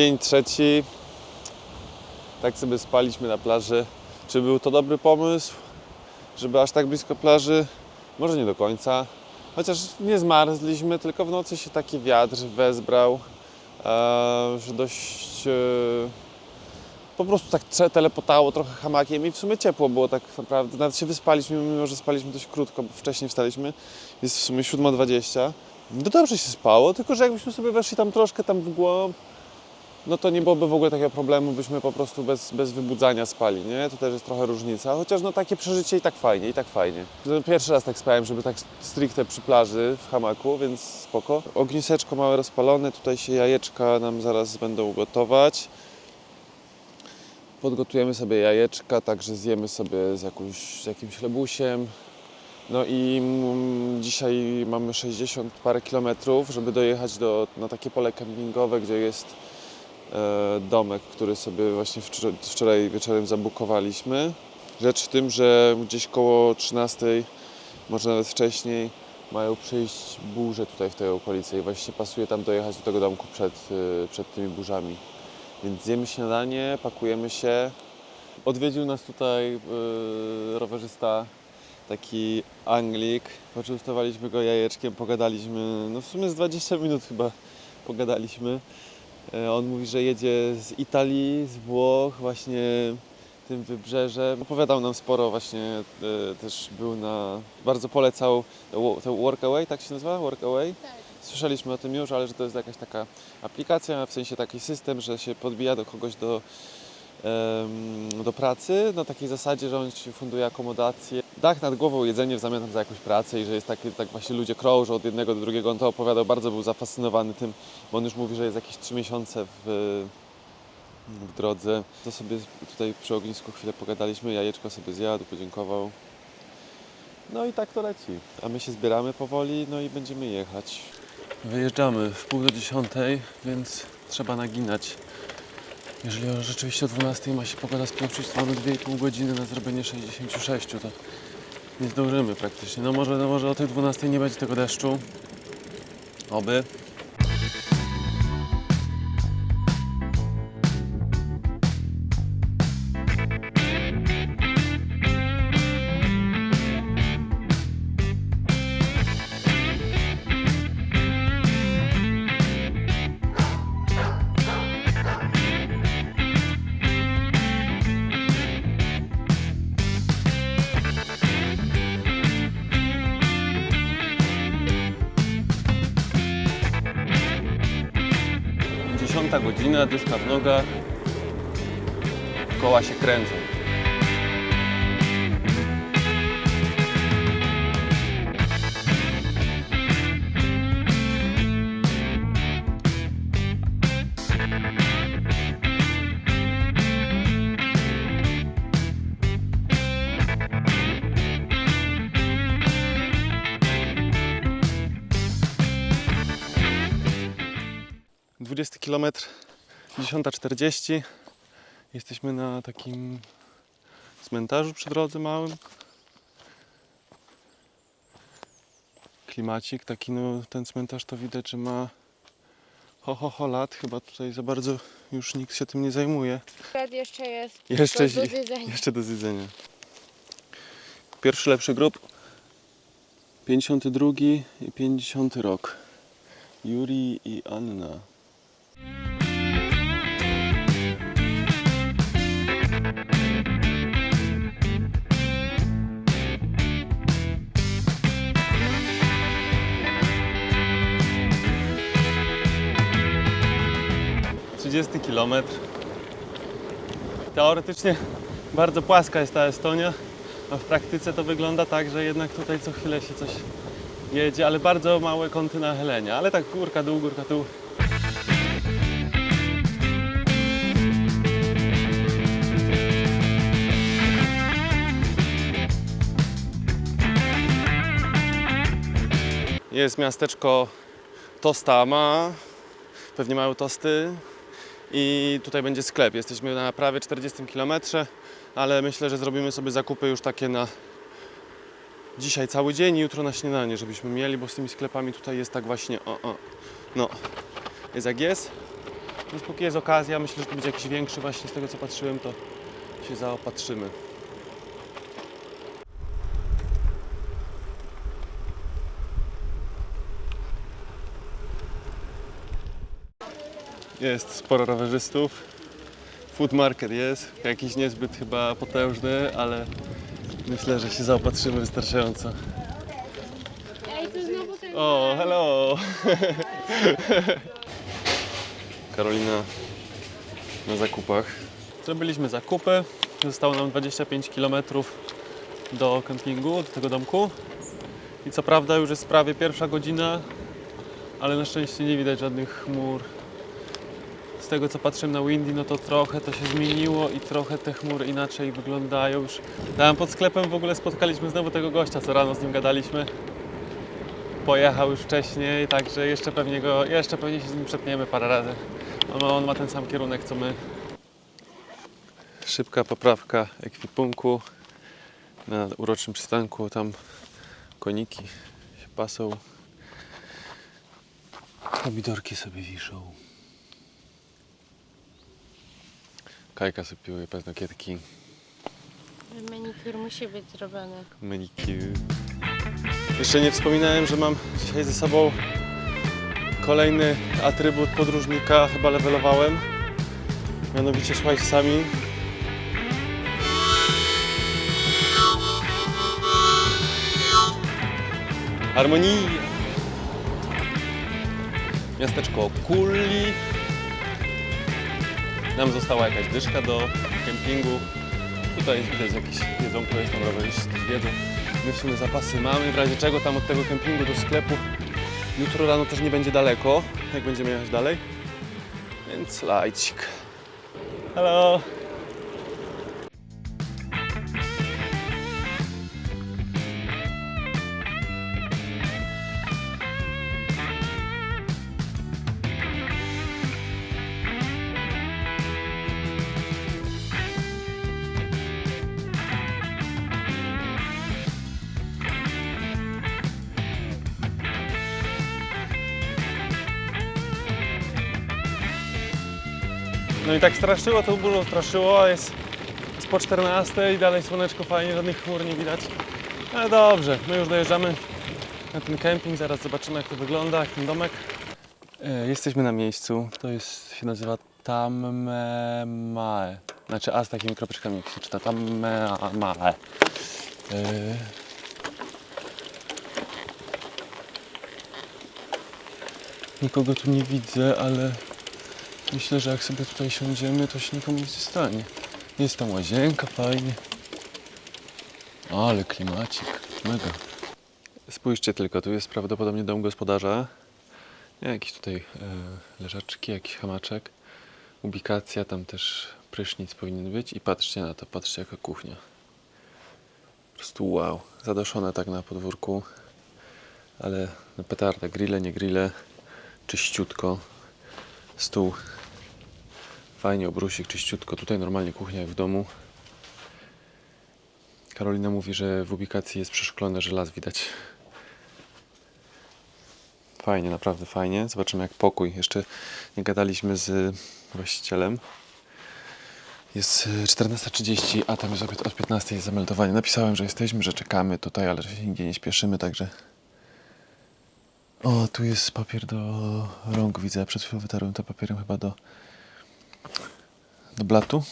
Dzień trzeci. Tak sobie spaliśmy na plaży. Czy był to dobry pomysł, żeby aż tak blisko plaży? Może nie do końca. Chociaż nie zmarzliśmy, tylko w nocy się taki wiatr wezbrał, e, że dość e, po prostu tak telepotało trochę hamakiem i w sumie ciepło było tak naprawdę. Nawet się wyspaliśmy, mimo że spaliśmy dość krótko, bo wcześniej wstaliśmy. Jest w sumie 7.20. No dobrze się spało, tylko że jakbyśmy sobie weszli tam troszkę tam w głąb, no to nie byłoby w ogóle takiego problemu, byśmy po prostu bez, bez wybudzania spali, nie? To też jest trochę różnica, chociaż no takie przeżycie i tak fajnie, i tak fajnie. No, Pierwszy raz tak spałem, żeby tak stricte przy plaży w hamaku, więc spoko. Ogniseczko małe rozpalone, tutaj się jajeczka nam zaraz będą gotować. Podgotujemy sobie jajeczka, także zjemy sobie z, jakąś, z jakimś chlebusiem. No i mm, dzisiaj mamy 60 parę kilometrów, żeby dojechać do, na takie pole kempingowe, gdzie jest domek, który sobie właśnie wczor- wczoraj wieczorem zabukowaliśmy. Rzecz w tym, że gdzieś koło 13, może nawet wcześniej, mają przyjść burze tutaj w tej okolicy i właśnie pasuje tam dojechać do tego domku przed, e, przed tymi burzami. Więc zjemy śniadanie, pakujemy się. Odwiedził nas tutaj yy, rowerzysta, taki Anglik. Poczęstowaliśmy go jajeczkiem, pogadaliśmy, no w sumie z 20 minut chyba pogadaliśmy. E, On mówi, że jedzie z Italii, z Włoch, właśnie tym wybrzeżem. Opowiadał nam sporo właśnie, e, też był na, bardzo polecał to Workaway, tak się nazywa? Workaway? Tak. Słyszeliśmy o tym już, ale że to jest jakaś taka aplikacja, w sensie taki system, że się podbija do kogoś do, do pracy na takiej zasadzie, że on ci funduje akomodację, dach nad głową, jedzenie w zamian za jakąś pracę i że jest taki, tak właśnie ludzie krążą od jednego do drugiego. On to opowiadał, bardzo był zafascynowany tym, bo on już mówi, że jest jakieś 3 miesiące w, w drodze. To sobie tutaj przy ognisku chwilę pogadaliśmy, jajeczko sobie zjadł, podziękował. No i tak to leci. A my się zbieramy powoli, no i będziemy jechać. Wyjeżdżamy w pół do dziesiątej, więc trzeba naginać. Jeżeli rzeczywiście o 12 ma się pogoda spieprzyć, to mamy 2,5 godziny na zrobienie 66, to nie zdążymy praktycznie. No może, no może o tej 12 nie będzie tego deszczu. Oby. Dyszka w nogach. Koła się kręcą. Dwudziesty kilometr, 10.40. Jesteśmy na takim cmentarzu przy drodze małym. Klimacik taki, no ten cmentarz to widać, że ma ho, ho, ho lat. Chyba tutaj za bardzo już nikt się tym nie zajmuje. Akurat jeszcze jest Jeszcze, do zjedzenia. jeszcze do zjedzenia. Pierwszy lepszy grób. 52 i 50 rok. Juri i Anna. Trzydziesty kilometr. Teoretycznie bardzo płaska jest ta Estonia, a w praktyce to wygląda tak, że jednak tutaj co chwilę się coś jedzie, ale bardzo małe kąty nachylenia, ale tak górka dół, górka dół. Jest miasteczko Tostama, pewnie mają tosty, i tutaj będzie sklep. Jesteśmy na prawie 40 km, ale myślę, że zrobimy sobie zakupy już takie na dzisiaj cały dzień i jutro na śniadanie, żebyśmy mieli, bo z tymi sklepami tutaj jest tak właśnie o, o. No, jest jak jest. Więc póki jest okazja, myślę, że to będzie jakiś większy właśnie z tego co patrzyłem, to się zaopatrzymy. Jest sporo rowerzystów. Food market jest, jakiś niezbyt chyba potężny, ale myślę, że się zaopatrzymy wystarczająco. O, hello! Karolina na zakupach. Zrobiliśmy zakupy. Zostało nam 25 km do kempingu, do tego domku. I co prawda już jest prawie pierwsza godzina, ale na szczęście nie widać żadnych chmur. Tego co patrzyłem na Windy, no to trochę to się zmieniło i trochę te chmury inaczej wyglądają. Już tam pod sklepem w ogóle spotkaliśmy znowu tego gościa, co rano z nim gadaliśmy pojechał już wcześniej, także jeszcze pewnie go, jeszcze pewnie się z nim przetniemy parę razy. On ma, on ma ten sam kierunek co my. Szybka poprawka ekwipunku na uroczym przystanku. Tam koniki się pasą. Pomidorki sobie wiszą. Kajka sobie piłuje paznokietki. Manikur musi być zrobiony. Manicure. Jeszcze nie wspominałem, że mam dzisiaj ze sobą kolejny atrybut podróżnika, chyba levelowałem. Mianowicie słuchajcie sami. Harmonia! Miasteczko Kulli. Nam została jakaś dyszka do kempingu. Tutaj jest widać jakieś jedzonko, jest tam rowerzyści też wiedzą. My w sumie zapasy mamy, w razie czego tam od tego kempingu do sklepu jutro rano też nie będzie daleko, jak będziemy jechać dalej. Więc lajcik. Hello! No i tak straszyło, to burzo straszyło, a jest, jest po 14 i dalej słoneczko fajnie, żadnych chmur nie widać. Ale dobrze, my już dojeżdżamy na ten kemping, zaraz zobaczymy jak to wygląda, jak ten domek. E, jesteśmy na miejscu, to jest, się nazywa Tammemae. Znaczy A z takimi kropeczkami, jak się czyta, Tammemae. E, Nikogo tu nie widzę, ale Myślę, że jak sobie tutaj siądziemy, to się nikomu nic nie stanie. Jest tam łazienka, fajnie. Ale klimacik, mega. Spójrzcie tylko, tu jest prawdopodobnie dom gospodarza. Nie, jakieś tutaj e, leżaczki, jakiś hamaczek. Ubikacja, tam też prysznic powinien być. I patrzcie na to, patrzcie jaka kuchnia. Po prostu wow. Zadoszone tak na podwórku. Ale no petarda, grille, nie grille. Czyściutko. Stół Fajnie, obrusik czyściutko. Tutaj normalnie kuchnia jak w domu. Karolina mówi, że w ubikacji jest przeszklone, że las widać. Fajnie, naprawdę fajnie. Zobaczymy jak pokój. Jeszcze nie gadaliśmy z właścicielem. Jest y, 14.30, a tam jest od 15.00 jest zameldowanie. Napisałem, że jesteśmy, że czekamy tutaj, ale że się nigdzie nie śpieszymy, także... O, tu jest papier do rąk, widzę. Przed chwilą wytarłem to papierem chyba do do blatu.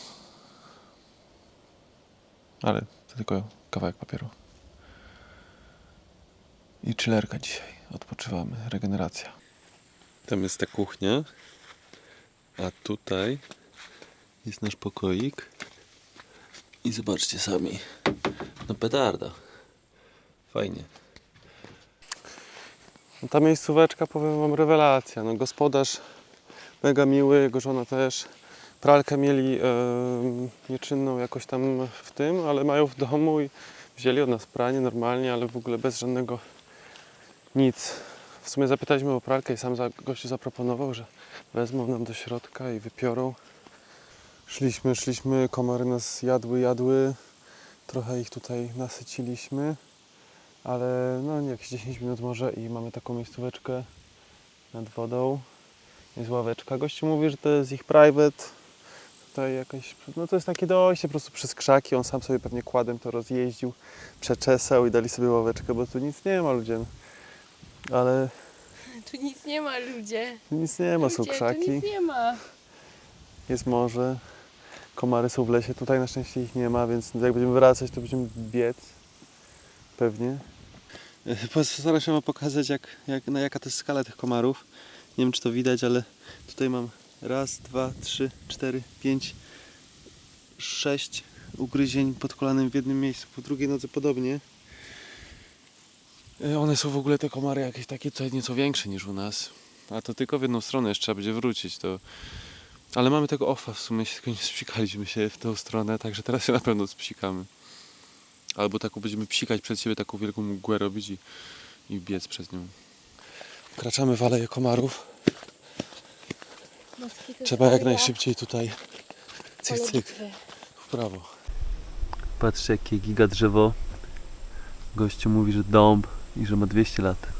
Ale to tylko kawałek papieru. I chillerka dzisiaj. Odpoczywamy. Regeneracja. Tam jest ta kuchnia. A tutaj jest nasz pokoik. I zobaczcie sami. No petarda. Fajnie. No ta miejscóweczka, powiem Wam, rewelacja. No gospodarz mega miły, jego żona też. Pralkę mieli nieczynną jakoś tam w tym, ale mają w domu i wzięli od nas pranie normalnie, ale w ogóle bez żadnego nic. W sumie zapytaliśmy o pralkę i sam za, gościu zaproponował, że wezmą nam do środka i wypiorą. Szliśmy, szliśmy, komary nas jadły, jadły. Trochę ich tutaj nasyciliśmy, ale no jakieś 10 minut może i mamy taką miejscóweczkę nad wodą. Jest ławeczka. Gościu mówi, że to jest ich private. Tutaj jakaś, no to jest takie dojście po prostu przez krzaki. On sam sobie pewnie kładem to rozjeździł, przeczesał i dali sobie ławeczkę, bo tu nic nie ma ludzie. Ale Tu nic nie ma, ludzie. nic nie ma, są ludzie, Tu krzaki, nic nie ma. jest morze. Komary są w lesie, tutaj na szczęście ich nie ma, więc jak będziemy wracać, to będziemy biec. Pewnie. Postaram się wam pokazać, jak, jak, na jaka to jest skala tych komarów. Nie wiem, czy to widać, ale tutaj mam raz, dwa, trzy, cztery, pięć, sześć ugryzień pod kolanem w jednym miejscu, po drugiej nodze podobnie. E, One są w ogóle te komary jakieś takie tutaj nieco większe niż u nas. A to tylko w jedną stronę jeszcze trzeba będzie wrócić. To... Ale mamy tego offa w sumie, tylko nie spsikaliśmy się w tą stronę, także teraz się na pewno spsikamy. Albo taką będziemy psikać przed siebie, taką wielką mgłę robić i, i biec przez nią. Wkraczamy w aleję komarów. Trzeba jak najszybciej tutaj cyk, cyk, w prawo. Patrzcie jakie giga drzewo. Gościu mówi, że dąb i że ma 200 lat.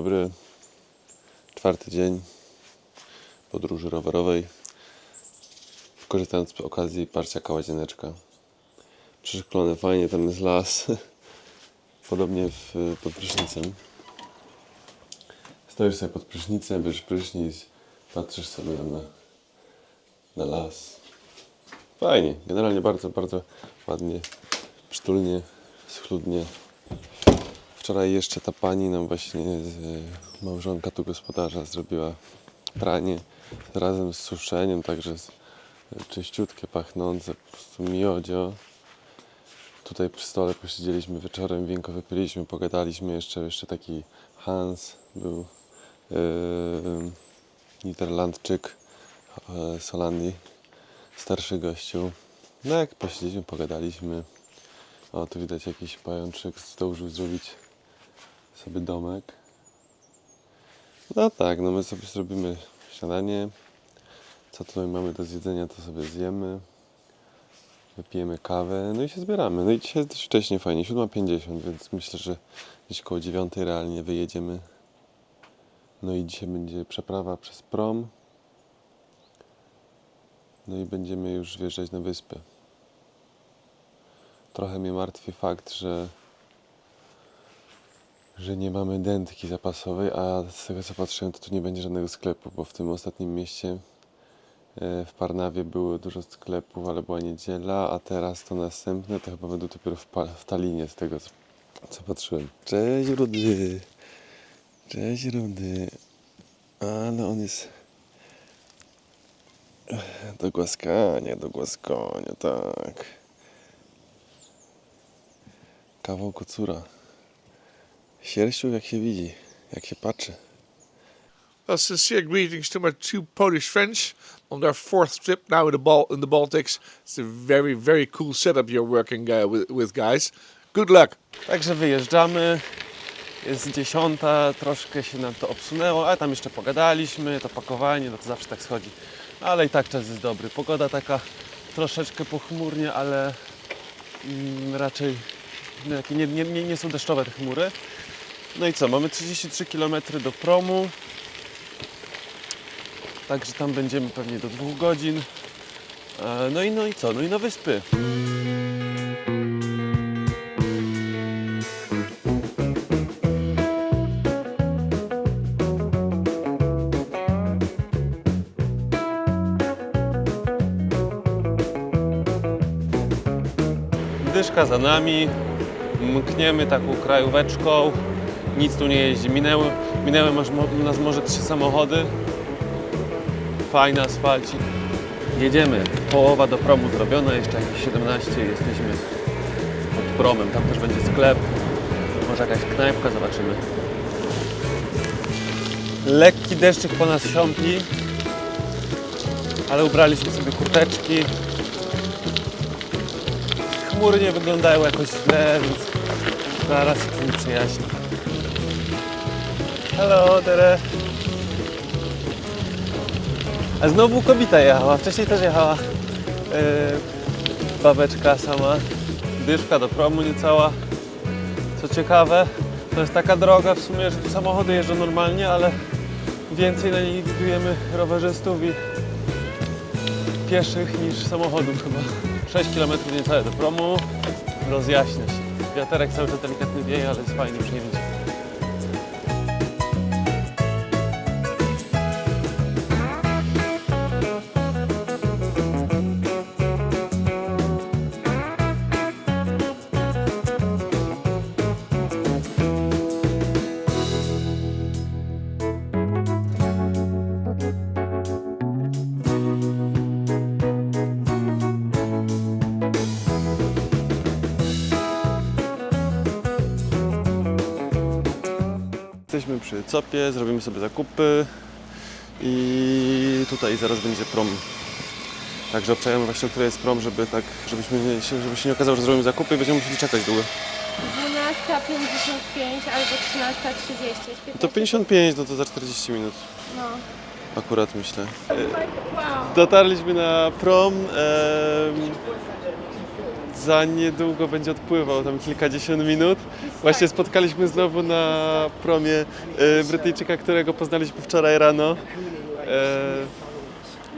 Dobry. Czwarty dzień podróży rowerowej. Korzystając z okazji parcia kaładzieneczka. Przeszklony fajnie, tam jest las. Podobnie w, pod prysznicem. Stoisz sobie pod prysznicem, bierzesz prysznic, patrzysz sobie na, na las. Fajnie, generalnie bardzo, bardzo ładnie, przytulnie, schludnie. Wczoraj jeszcze ta pani nam właśnie, z, małżonka tu gospodarza, zrobiła pranie razem z suszeniem, także z- czyściutkie, pachnące, po prostu miodzio. Tutaj przy stole posiedzieliśmy wieczorem, winko wypiliśmy, pogadaliśmy jeszcze, jeszcze taki Hans był, yy, Niderlandczyk z Holandii, starszy gościu. No jak posiedzieliśmy, pogadaliśmy. O, tu widać jakiś pajączyk zdążył zrobić sobie domek. No tak, no my sobie zrobimy śniadanie. Co tutaj mamy do zjedzenia, to sobie zjemy. Wypijemy kawę, no i się zbieramy. No i dzisiaj jest dość wcześnie, fajnie, 7.50, więc myślę, że gdzieś koło 9 realnie wyjedziemy. No i dzisiaj będzie przeprawa przez prom. No i będziemy już wjeżdżać na wyspę. Trochę mnie martwi fakt, że że nie mamy dętki zapasowej, a z tego co patrzyłem, to tu nie będzie żadnego sklepu, bo w tym ostatnim mieście e, w Parnawie było dużo sklepów, ale była niedziela, a teraz to następne to chyba będą dopiero w, pa- w Talinie, z tego co, co patrzyłem. Cześć Rudy! Cześć Rudy! Ale on jest do głaskania, do głaskania, tak. Kawał kocura. Sierściu jak się widzi, jak się patrzy. Well, sincere greetings to my two Polish friends on their fourth trip now in the Bal- in the Baltics. It's a very, very cool setup you're working uh, with, with, guys. Good luck. Także wyjeżdżamy. Jest dziesiąta, troszkę się nam to obsunęło, ale tam jeszcze pogadaliśmy, to pakowanie, no to zawsze tak schodzi. Ale i tak czas jest dobry. Pogoda taka troszeczkę pochmurnie, ale mm, raczej no, nie, nie, nie, nie są deszczowe te chmury. No i co, mamy 33 km do promu. Także tam będziemy pewnie do dwóch godzin. E, No i, no i co? No i na wyspy. Dyszka za nami, mkniemy taką krajóweczką, nic tu nie jeździ. Minęły, minęły nas może trzy samochody, fajny asfalcik. Jedziemy, połowa do promu zrobiona, jeszcze jakieś 17 jesteśmy pod promem, tam też będzie sklep, może jakaś knajpka, zobaczymy. Lekki deszczyk po nas siąpli, ale ubraliśmy sobie kurteczki, chmury nie wyglądają jakoś źle, więc Zaraz się mi przyjaźni. Hello, Tere. A znowu kobieta jechała. Wcześniej też jechała yy, babeczka sama. Dyszka do promu niecała. Co ciekawe, to jest taka droga w sumie, że tu samochody jeżdżą normalnie, ale więcej na niej widujemy rowerzystów i pieszych niż samochodów chyba. 6 km niecałe do promu, rozjaśnia się. Wiaterek cały czas delikatny wieje, ale jest fajnie przyjemnie. Jesteśmy przy Copie, zrobimy sobie zakupy i tutaj zaraz będzie prom. Także obczajamy właśnie, o której jest prom, żeby tak, żebyśmy się- żeby się nie okazało, że zrobimy zakupy i będziemy musieli czekać długo. 12.55 albo 13.30. jest To 15 55, no to za 40 minut. No. Akurat myślę. Dotarliśmy na prom. em, za niedługo będzie odpływał, tam kilkadziesiąt minut. Właśnie spotkaliśmy znowu na promie e, Brytyjczyka, którego poznaliśmy wczoraj rano. E,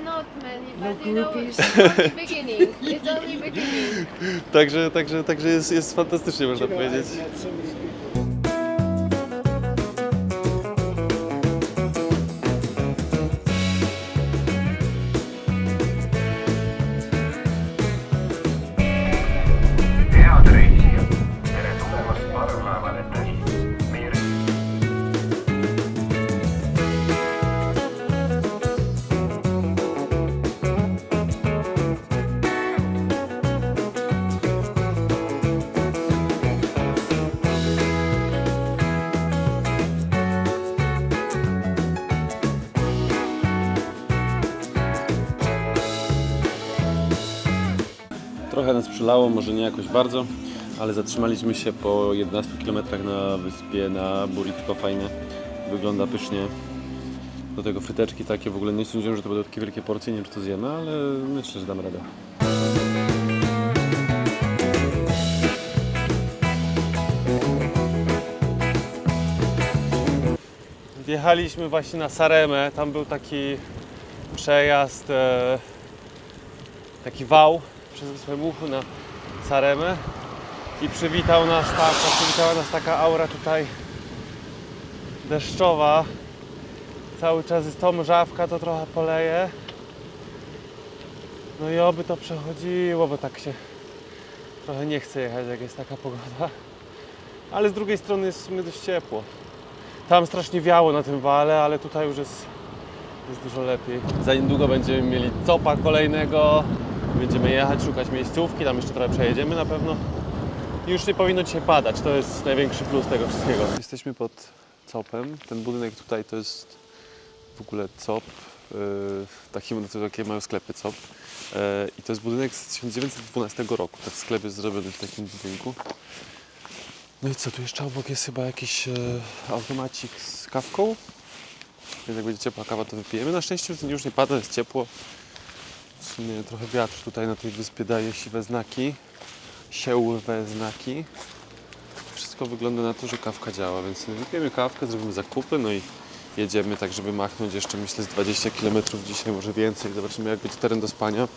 Not many, but you know, it's only beginning. It's only beginning. Także, także, także jest, jest fantastycznie, można powiedzieć. Przylało, może nie jakoś bardzo, ale zatrzymaliśmy się po 11 km na wyspie na Buricko, fajne. Wygląda pysznie. Do tego fryteczki takie, w ogóle nie sądziłem, że to będą takie wielkie porcje, nie wiem czy to zjemy, ale myślę, że dam radę. Wjechaliśmy właśnie na Saremę, tam był taki przejazd, e, taki wał przez Wyspę Muchu na Saremę i przywitał nas taka, przywitała nas taka aura tutaj deszczowa. Cały czas jest to mrzawka, to trochę poleje. No i oby to przechodziło, bo tak się trochę nie chce jechać, jak jest taka pogoda. Ale z drugiej strony jest w sumie dość ciepło. Tam strasznie wiało na tym wale, ale tutaj już jest, jest dużo lepiej. Za niedługo będziemy mieli copa kolejnego. Będziemy jechać, szukać miejscówki, tam jeszcze trochę przejedziemy na pewno. Już nie powinno dzisiaj padać, to jest największy plus tego wszystkiego. Jesteśmy pod copem. Ten budynek tutaj to jest w ogóle cop. Yy, taki, takie małe sklepy cop. Yy, I to jest budynek z 1912 roku. Tak sklep jest zrobiony w takim budynku. No i co, tu jeszcze obok jest chyba jakiś e, automacik z kawką. Więc jak będzie ciepła kawa, to wypijemy. Na szczęście już nie pada, jest ciepło. W sumie trochę wiatr tutaj na tej wyspie daje siwe znaki. Siałwe znaki. Wszystko wygląda na to, że kawka działa, więc wypijemy kawkę, zrobimy zakupy, no i jedziemy tak, żeby machnąć jeszcze myślę z 20 km dzisiaj, może więcej. Zobaczymy jak będzie teren do spania.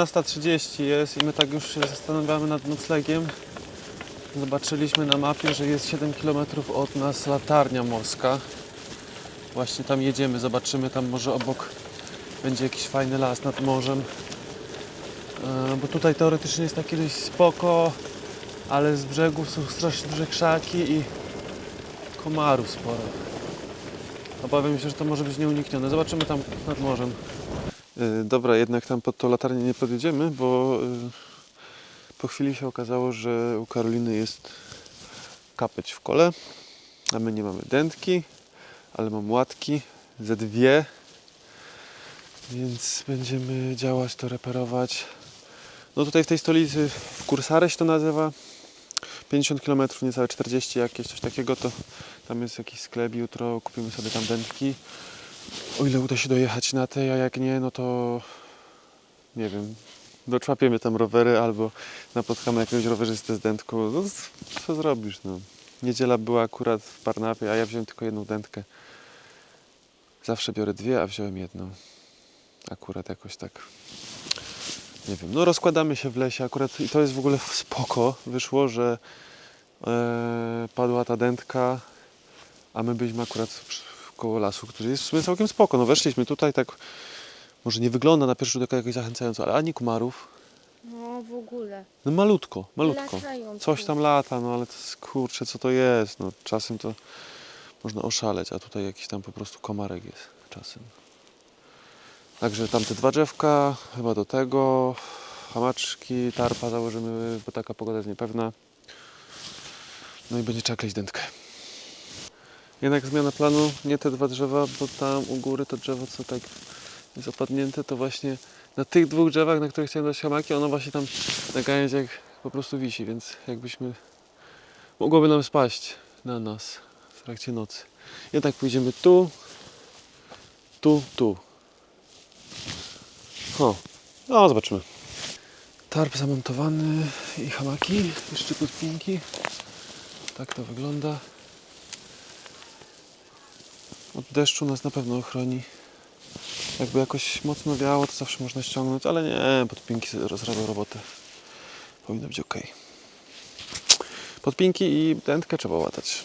Dziewiętnasta trzydzieści jest i my tak już się zastanawiamy nad noclegiem. Zobaczyliśmy na mapie, że jest 7 km od nas latarnia morska. Właśnie tam jedziemy, zobaczymy tam może obok będzie jakiś fajny las nad morzem. E, Bo tutaj teoretycznie jest taki dość spoko, ale z brzegów są strasznie duże krzaki i komarów sporo. Obawiam się, że to może być nieuniknione. Zobaczymy tam nad morzem. Yy, dobra, jednak tam pod tą latarnię nie podjedziemy, bo yy, po chwili się okazało, że u Karoliny jest kapeć w kole, a my nie mamy dętki, ale mam łatki, ze dwie, więc będziemy działać, to reperować. No tutaj w tej stolicy, w Kursare się to nazywa, 50 km, niecałe 40 jakieś, coś takiego, to tam jest jakiś sklep, jutro kupimy sobie tam dętki. O ile uda się dojechać na tej, a jak nie, no to nie wiem, doczłapiemy tam rowery albo napotkamy jakiegoś rowerzystę z dętką. No, co zrobisz, no. Niedziela była akurat w Parnapie, a ja wziąłem tylko jedną dętkę. Zawsze biorę dwie, a wziąłem jedną. Akurat jakoś tak. Nie wiem, no rozkładamy się w lesie akurat i to jest w ogóle spoko. Wyszło, że e, padła ta dętka, a my byliśmy akurat koło lasu, który jest w sumie całkiem spoko. No weszliśmy tutaj tak, może nie wygląda na pierwszy rzut oka jakoś zachęcająco, ale ani kumarów. No w ogóle. No malutko, malutko. Latają Coś tam lata, no ale to jest, kurczę, co to jest? No czasem to można oszaleć, a tutaj jakiś tam po prostu komarek jest czasem. Także tamte dwa drzewka, chyba do tego, hamaczki, tarpa założymy, bo taka pogoda jest niepewna. No i będzie trzeba kleić dętkę. Jednak zmiana planu, nie te dwa drzewa, bo tam u góry to drzewo, co tak jest opadnięte, to właśnie na tych dwóch drzewach, na których chciałem dać hamaki, ono właśnie tam na gałęziach po prostu wisi, więc jakbyśmy mogłoby nam spaść na nas w trakcie nocy. Jednak pójdziemy tu, tu, tu. O, no zobaczymy. Tarp zamontowany i hamaki, jeszcze podpinki. Tak to wygląda. Deszczu nas na pewno ochroni. Jakby jakoś mocno wiało, to zawsze można ściągnąć, ale nie, podpinki zrobią robotę. Powinno być ok. Podpinki i dętkę trzeba łatać.